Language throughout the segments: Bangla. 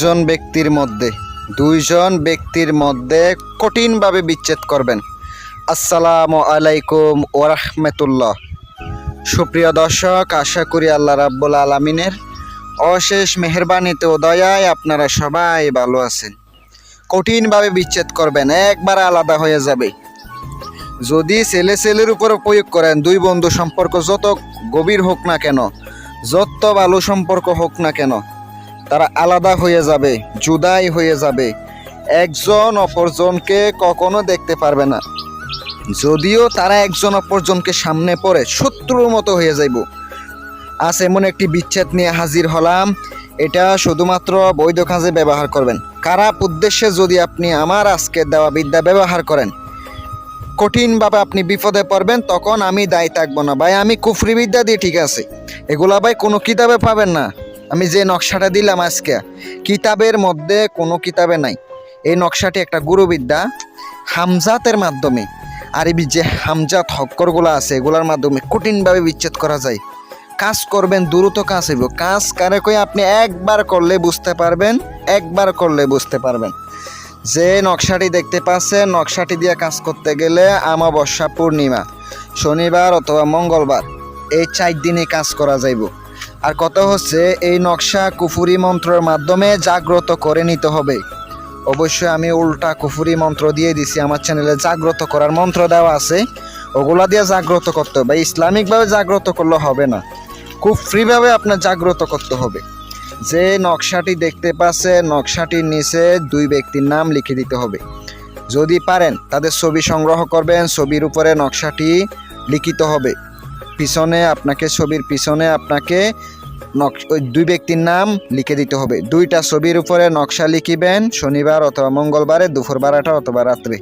দুজন ব্যক্তির মধ্যে, দুইজন ব্যক্তির মধ্যে কঠিনভাবে বিচ্ছেদ করবেন। আসসালামু আলাইকুম ওরহমতুল্লাহ সুপ্রিয় দর্শক, আশা করি আল্লাহ রাব্বুল আলমিনের অশেষ মেহরবানিতে দয়ায় আপনারা সবাই ভালো আছেন। কঠিনভাবে বিচ্ছেদ করবেন, একবার আলাদা হয়ে যাবে। যদি ছেলে ছেলের উপর প্রয়োগ করেন, দুই বন্ধু সম্পর্ক যত গভীর হোক না কেন, যত ভালো সম্পর্ক হোক না কেন তারা আলাদা হয়ে যাবে, জুদাই হয়ে যাবে। একজন অপরজনকে কখনো দেখতে পারবে না। যদিও তারা একজন অপরজনকে সামনে পড়ে, শত্রুর মতো হয়ে যাইব। আজ এমন একটি বিচ্ছেদ নিয়ে হাজির হলাম, এটা শুধুমাত্র বৈধ কাজে ব্যবহার করবেন। খারাপ উদ্দেশ্যে যদি আপনি আমার আজকে দেওয়া বিদ্যা ব্যবহার করেন, কঠিনভাবে আপনি বিপদে পড়বেন, তখন আমি দায়ী থাকব না। ভাই, আমি কুফরি বিদ্যা দিয়ে ঠিক আছে। এগুলা ভাই কোনো কিতাবে পাবেন না। আমি যে নকশাটা দিলাম আজকে, কিতাবের মধ্যে কোনো কিতাবে নাই। এই নকশাটি একটা গুরুবিদ্যা হামজাতের মাধ্যমে। আরবি যে হামজাত হক্করগুলো আছে, এগুলোর মাধ্যমে কঠিনভাবে বিচ্ছেদ করা যায়। কাজ করবেন, দ্রুত কাজ হইব। কাজ কারে কই আপনি একবার করলে বুঝতে পারবেন, একবার করলে বুঝতে পারবেন। যে নকশাটি দেখতে পাচ্ছেন নকশাটি দিয়ে কাজ করতে গেলে আমাবস্যা পূর্ণিমা, শনিবার অথবা মঙ্গলবার, এই চার দিনে কাজ করা যাইব। আর কত হচ্ছে, এই নকশা কুফুরি মন্ত্রের মাধ্যমে জাগ্রত করে নিতে হবে। অবশ্যই আমি উল্টা কুফুরি মন্ত্র দিয়ে দিছি, আমার চ্যানেলে জাগ্রত করার মন্ত্র দেওয়া আছে, ওগুলা দিয়ে জাগ্রত করতে হবে, ইসলামিকভাবে জাগ্রত করলে হবে না। খুব ফ্রিভাবে আপনার জাগ্রত করতে হবে। যে নকশাটি দেখতে পাচ্ছে, নকশাটির নিচে দুই ব্যক্তির নাম লিখে দিতে হবে। যদি পারেন, তাদের ছবি সংগ্রহ করবেন, ছবির উপরে নকশাটি লিখিত হবে। পিছনে আপনাকে, ছবির পিছনে আপনাকে নক- ওই দুই ব্যক্তির নাম লিখে দিতে হবে। দুইটা ছবির উপরে নকশা লিখিবেন শনিবার অথবা মঙ্গলবারে, দুপুর বারোটা অথবা রাত্রে।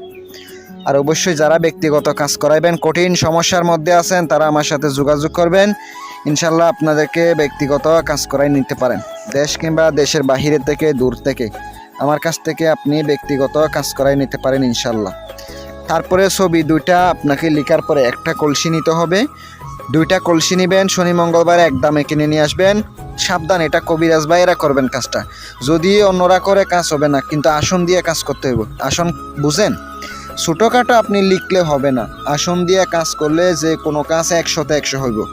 আর অবশ্যই যারা ব্যক্তিগত কাজ করাইবেন, কঠিন সমস্যার মধ্যে আছেন, তারা আমার সাথে যোগাযোগ করবেন। ইনশাল্লাহ আপনাদেরকে ব্যক্তিগত কাজ করাই নিতে পারেন। দেশ কিংবা দেশের বাহিরে থেকে, দূর থেকে। আমার কাছ থেকে আপনি ব্যক্তিগত কাজ করাই নিতে পারেন ইনশাল্লাহ তারপরে ছবি দুইটা আপনাকে লিখার পরে একটা কলসি নিতে হবে। দুইটা কলসি নিবেন, শনি, মঙ্গলবার এক দামে কিনে নিয়ে আসবেন। সাবধান, এটা কবিরাজ ভাইয়েরা করবেন কাজটা। যদি অন্যরা করে কাজ হবে না, কিন্তু আসন দিয়ে কাজ করতে হইব। আসন বুঝেন? ছোটোখাটো আপনি লিখলে হবে না। আসন দিয়ে কাজ করলে যে কোনো কাজ একশোতে একশো হইব।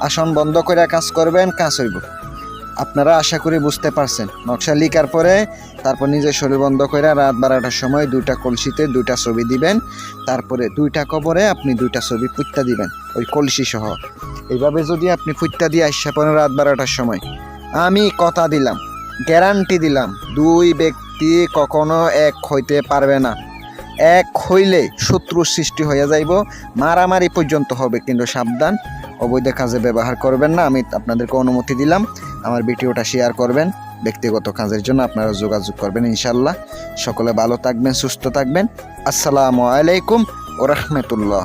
আসন বন্ধ করে কাজ করবেন, কাজ হইব। আপনারা আশা করি বুঝতে পারছেন। নকশা লিখার পরে তারপর নিজের শরীর বন্ধ করে রাত বারোটার সময় দুইটা কলসিতে দুইটা ছবি দিবেন, তারপরে দুইটা কবরে আপনি দুইটা ছবি পুত্তা দিবেন, ওই কলসি সহ। এইভাবে যদি আপনি ফুটটা দিয়ে আসা পড়েন রাত বারোটার সময়। আমি কথা দিলাম, গ্যারান্টি দিলাম, দুই ব্যক্তি কখনো এক হইতে পারবে না। এক হইলে শত্রুর সৃষ্টি হয়ে যাইব, মারামারি পর্যন্ত হবে, কিন্তু সাবধান। অবৈধ কাজে ব্যবহার করবেন না, আমি আপনাদেরকে অনুমতি দিলাম। আমার ভিডিওটা শেয়ার করবেন। ব্যক্তিগত কাজের জন্য আপনারা যোগাযোগ করবেন ইনশাল্লাহ সকলে ভালো থাকবেন, সুস্থ থাকবেন। আসসালামু আলাইকুম ও রহমতুল্লাহ